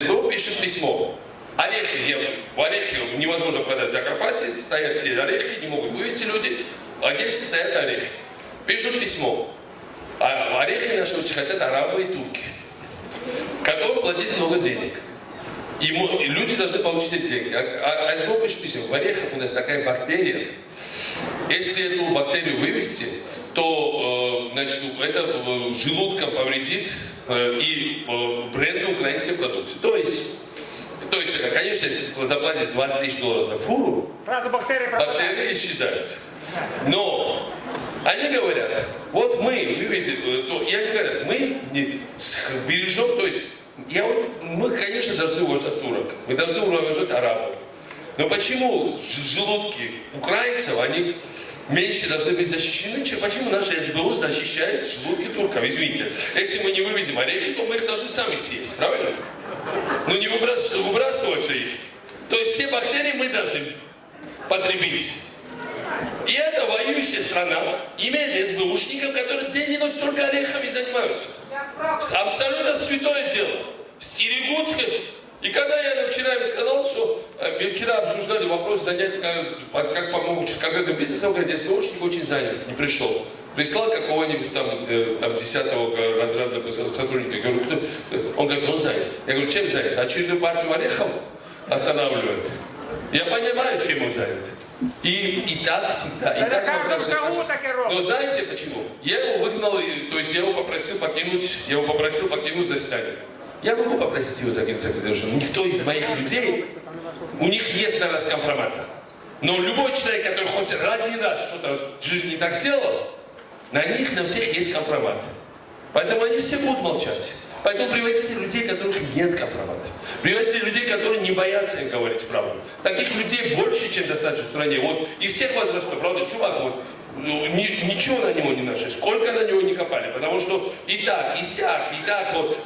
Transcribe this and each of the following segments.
СБУ пишет письмо. Орехи, не- в орехи невозможно продать в Закарпатье, стоят все орехи, не могут вывести люди, а здесь стоят орехи. Пишут письмо. А орехи наши очень хотят арабы и турки, которым платить много денег. И, мо- и люди должны получить эти деньги. А, а, а пишет письмо, в орехах у нас такая бактерия, если эту бактерию вывести, то э, значит, это э, желудком повредит и э, бренду украинской продукции. То есть, то есть, э, конечно, если вы заплатите 20 тысяч долларов за фуру, Сразу бактерии бактерии исчезают. Но они говорят, вот мы, вы видите, э, то, и они говорят, мы не с- бережем, то есть, я вот, мы, конечно, должны уважать турок, мы должны уважать арабов. Но почему желудки украинцев, они меньше должны быть защищены, чем почему наша СБУ защищает желудки турков? Извините, если мы не вывезем орехи, то мы их должны сами съесть, правильно? Ну не выбрас- выбрасывать же их. То есть все бактерии мы должны потребить. И это воюющая страна имеет СБУшников, которые день и ночь только орехами занимаются. Абсолютно святое дело. Стерегут. И когда я вчера им сказал, что э, мы вчера обсуждали вопрос занятия, как, под- как помочь конкретным бизнесом, говорит, СБУшник очень занят, не пришел. Прислал какого-нибудь там, э, там 10 разряда сотрудника. Я говорю, кто? Он говорит, он занят. Я говорю, чем занят? Очередную партию орехов останавливает. Я понимаю, чем он занят. И, и так всегда. И так робот. Но знаете почему? Я его выгнал, то есть я его попросил покинуть, я его попросил покинуть заседание. Я могу попросить его закинуть потому что никто из моих людей, у них нет на нас компромата. Но любой человек, который хоть ради нас что-то в жизни не так сделал, на них, на всех есть компромат. Поэтому они все будут молчать. Поэтому привозите людей, которых нет компромата. Привозите людей, которые не боятся им говорить правду. Таких людей больше, чем достаточно в стране. Вот из всех возрастов, правда, чувак, вот, ну, ни- ничего на него не нашли, сколько на него не копали, потому что и так, и сяк, и так вот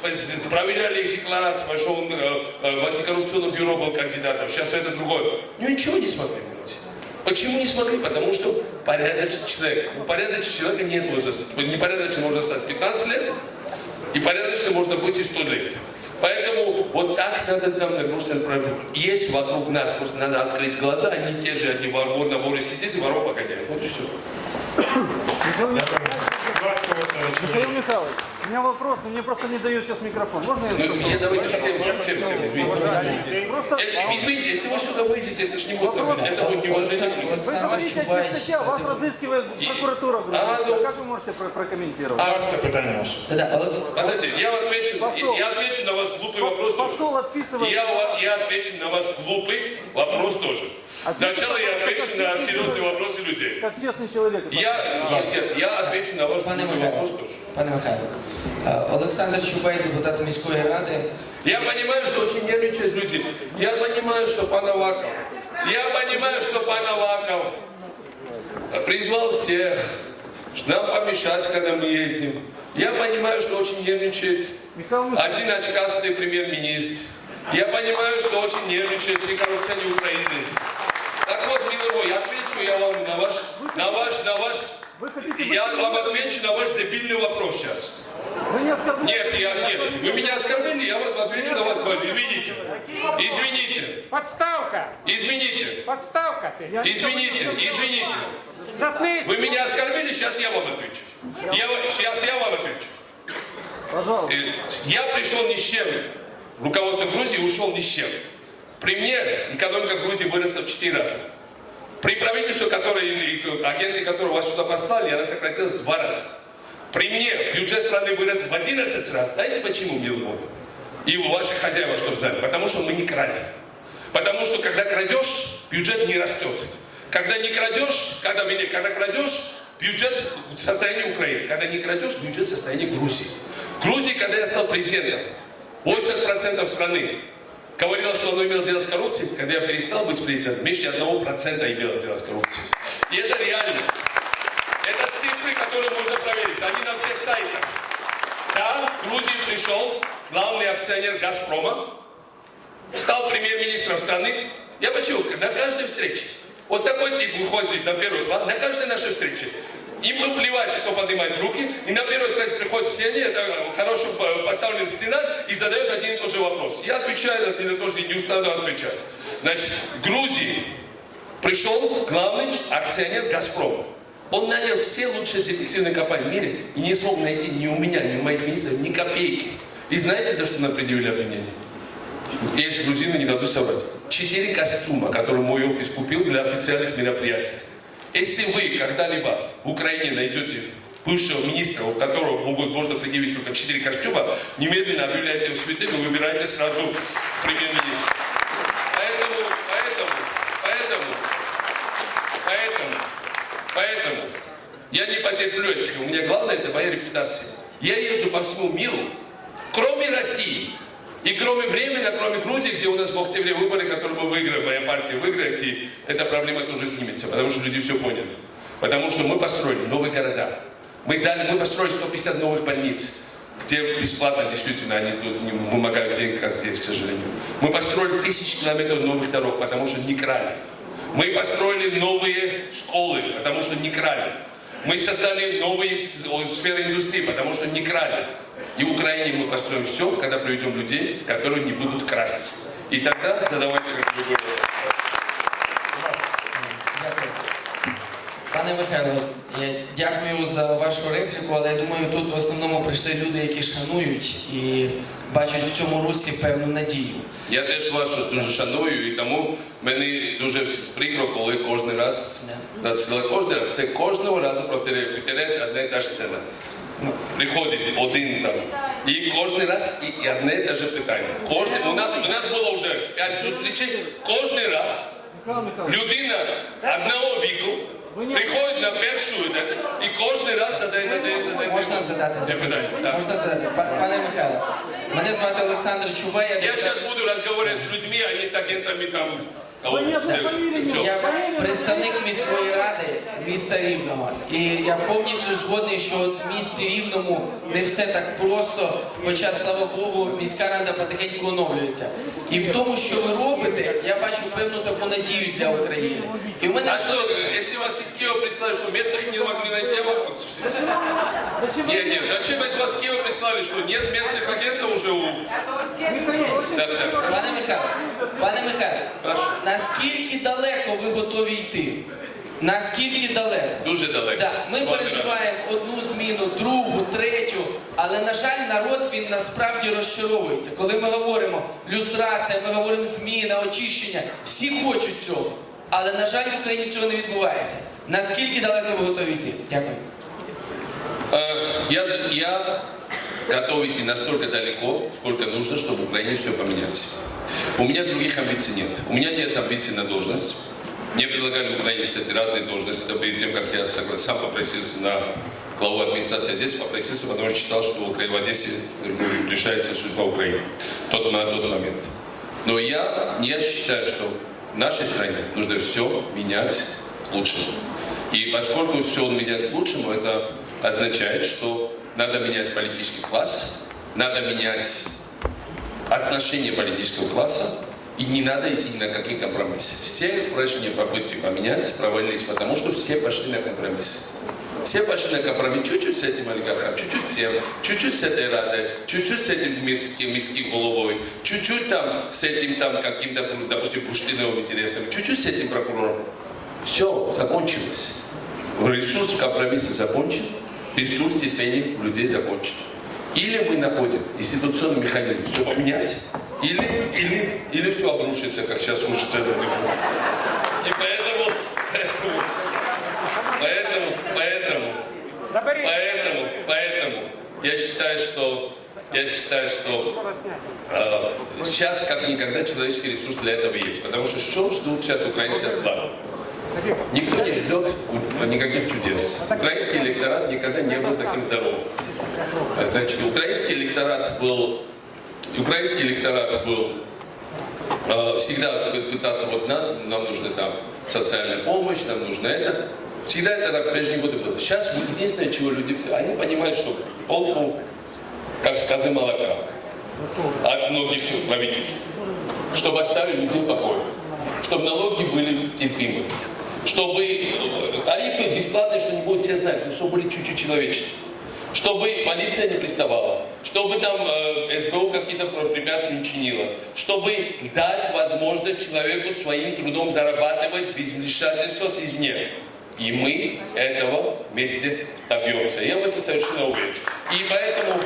проверяли их декларации, что он э, э, в антикоррупционном бюро был кандидатом, сейчас это другое. Ну ничего не смогли найти. Почему не смогли? Потому что порядочный человек. У порядочного человека нет возраста. Непорядочный можно стать 15 лет, и порядочным можно быть и 100 лет. Поэтому вот так надо там нагрузиться. Есть вокруг нас, просто надо открыть глаза, они те же, они вор, вор на воре сидит и воров погоняют. Вот и все. Михаил. Михайлович, у меня вопрос, но мне просто не дают сейчас микрофон. Можно я Ну, я давайте всем, всем, всем, извините. Просто Э, Извините, если вы сюда выйдете, это ж не будет, это будет неуважение. вы говорите о чистоте, вас разыскивает прокуратура. грубо А, ну- Как вы можете про- прокомментировать? Будь ласка, питання ваше. Да-да, Олександр. Подождите, я отвечу, Пошел. я отвечу на ваш глупый вопрос тоже. Пошел отписывать. Я, я отвечу на ваш глупый вопрос тоже. Сначала я отвечу на серьезные вопросы людей. Как честный человек. Я, нет, я отвечу на ваш Пане вопрос тоже. пане Михайло, е, Олександр Чубай, депутат міської ради. Я понимаю, что очень нервничают люди. Я понимаю, что пан Аваков. Я понимаю, что пан Аваков призвал всех нам помешать, когда мы ездим. Я понимаю, что очень нервничает один очкастый премьер-министр. Я понимаю, что очень нервничают все коррупционеры Украины. Мой, я отвечу я вам на ваш, на ваш, на ваш, вы хотите быть... я вам отвечу на ваш дебильный вопрос сейчас. Вы не оскорбляете. Нет, я, нет, вы меня оскорбили, я вас отвечу на ваш вопрос. Извините, извините, Подставка. извините, Подставка ты. Извините, извините. Заткнись. Вы меня оскорбили, сейчас я вам отвечу. Я, сейчас я вам отвечу. Пожалуйста. Э, Я пришел ни с чем. Руководство Грузии ушел ни с чем. При мне экономика Грузии выросла в 4 раза. При правительстве, которое, агенты, которые вас сюда послали, она сократилась в 2 раза. При мне бюджет страны вырос в 11 раз. Знаете почему, милый мой? И у ваших хозяев, чтобы знали. Потому что мы не крали. Потому что когда крадешь, бюджет не растет. Когда не крадешь, когда, вернее, когда крадешь, бюджет в состоянии Украины. Когда не крадешь, бюджет в состоянии Грузии. Грузии, когда я стал президентом, 80% страны говорила, что оно имело дело с коррупцией. Когда я перестал быть президентом, меньше 1% имело дело с коррупцией. И это реальность. Это цифры, которые можно проверить. Они на всех сайтах. Да, в Грузии пришел главный акционер «Газпрома», стал премьер-министром страны. Я почему? На каждой встрече. Вот такой тип выходит на первый план, на каждой нашей встрече. Им плевать, кто поднимает руки. И на первой странице приходит стене, это хорошо по- поставлен сценарий, и задает один и тот же вопрос. Я отвечаю на один и тот не устану отвечать. Значит, в Грузии пришел главный акционер «Газпрома». Он нанял все лучшие детективные компании в мире и не смог найти ни у меня, ни у моих министров ни копейки. И знаете, за что нам предъявили обвинение? Если грузины не дадут соврать. Четыре костюма, которые мой офис купил для официальных мероприятий. Если вы когда-либо в Украине найдете бывшего министра, у которого могут, можно предъявить только четыре костюма, немедленно объявляйте его святым и выбирайте сразу премьер-министра. Поэтому, поэтому, поэтому, поэтому, поэтому я не потерплю этих. У меня главное это моя репутация. Я езжу по всему миру, кроме России. И кроме времени, кроме Грузии, где у нас в октябре выборы, которые мы выиграем, моя партия выиграет, и эта проблема тоже снимется, потому что люди все поняли. Потому что мы построили новые города. Мы, дали, мы построили 150 новых больниц, где бесплатно действительно они не вымогают денег, как здесь, к сожалению. Мы построили тысячи километров новых дорог, потому что не крали. Мы построили новые школы, потому что не крали. Мы создали новые сферы индустрии, потому что не крали. И в Украине мы построим все, когда приведем людей, которые не будут красть. И тогда задавайте как любой Пане Михайло, я дякую за вашу репліку, але я думаю, тут в основному прийшли люди, які шанують і бачать в цьому русі певну надію. Я теж вас дуже шаную, і тому мені дуже прикро, коли кожен раз, надсила кожен раз, це кожного разу повторяється одна і та ж сцена. Приходить один там, і кожен раз і, і одне і те ж питання. Кожен, у, нас, у нас було вже п'ять зустрічей, кожен раз Михайло Михайлович, людина одного віку приходить на першу, і кожен раз задає задає задає Можна задати це питання. Так. Можна задати. Па- Пане Михайло, мене звати Олександр Чубай, я Я депутат- сейчас буду разговаривать с людьми, а не с агентами там. Вы ни одной Всё. фамилии не Всё. Я представник міської ради міста Рівного. І я повністю згодний, що от в місті Рівному не все так просто, хоча, слава Богу, міська рада потихеньку оновлюється. І в тому, що ви робите, я бачу певну таку надію для України. І в мене А что, э, если вас из Киева прислали, что местных не могли найти, а могут? зачем вы Нет, нет, зачем из вас Киева прислали, что нет местных агентов уже у... Михаил, очень Да, да. Пане Михайло, пане Михайло, наскільки далеко ви готові йти? Наскільки далеко? Дуже далеко. Так, ми Вот, переживаємо одну зміну, другу, третю, але на жаль, народ він насправді розчаровується. Коли ми говоримо люстрація, ми говоримо зміна, очищення, всі хочуть цього. Але на жаль, в Україні цього не відбувається. Наскільки далеко ви готові йти? Дякую. Э, Я, я готов идти настолько далеко, сколько нужно, чтобы в Украине все поменять. У меня других амбиций нет. У меня нет амбиций на должность. Мне предлагали в Украине, кстати, разные должности. Это перед тем, как я сам попросился на главу администрации здесь, попросился, потому что считал, что в Одессе решается судьба Украины тот, на тот момент. Но я, я считаю, что в нашей стране нужно все менять к лучшему. И поскольку все менять к лучшему, это означает, что надо менять политический класс, надо менять отношение политического класса, и не надо идти ни на какие компромиссы. Все прежние попытки поменять провалились, потому что все пошли на компромиссы. Все пошли на компромисс чуть-чуть с этим олигархом, чуть-чуть с тем, чуть-чуть с этой радой, чуть-чуть с этим мирским, мирским головой, чуть-чуть там с этим там каким-то, допустим, бурштиновым интересом, чуть-чуть с этим прокурором. Все, закончилось. Ресурс компромисса закончен, терпения у людей закончен. Или мы находим институционный механизм, все поменять, или, или, или все обрушится, как сейчас рушится этот рынок. И поэтому, поэтому, поэтому, поэтому, поэтому, поэтому я считаю, что я считаю, что э, сейчас как никогда человеческий ресурс для этого есть. Потому что что ждут сейчас украинцы от влады? Никто не ждет никаких чудес. Украинский электорат никогда не был таким здоровым. А Значит, украинский электорат был, украинский электорат был э, всегда пытался вот нас, нам нужна там социальная помощь, нам нужно это. Всегда это так прежние годы было. Сейчас единственное, чего люди, они понимают, что полку, как сказы молока, от многих правительств, чтобы оставили людей в покое, чтобы налоги были терпимы. Чтобы э, тарифы бесплатные, что не будут все но чтобы были чуть-чуть человеческие. Чтобы полиция не приставала, чтобы там э, СБУ какие-то препятствия не чинила, чтобы дать возможность человеку своим трудом зарабатывать без вмешательства извне. И мы этого вместе добьемся. Я в этом совершенно уверен. И поэтому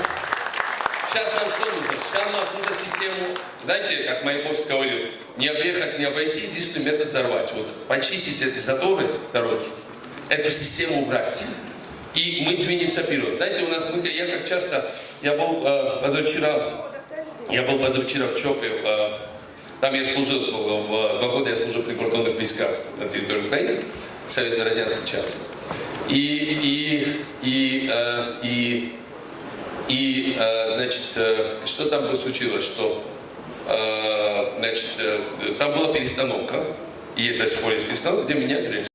Сейчас нам что нужно? Сейчас нам нужно систему, знаете, как Маяковский говорил, не объехать, не обойти, единственный метод взорвать. Вот почистить эти заторы с дороги, эту систему убрать. И мы двинемся вперед. Знаете, у нас, мы, я как часто, я был э, позавчера, я был позавчера в ЧОПе, э, там я служил, в, в- два года я служил при прикордонных войсках на территории Украины, Советно-Радянский час. И, и, и, э, и и, э, значит, э, что там бы случилось, что, э, значит, там была перестановка, и сих пор есть перестановка, где меня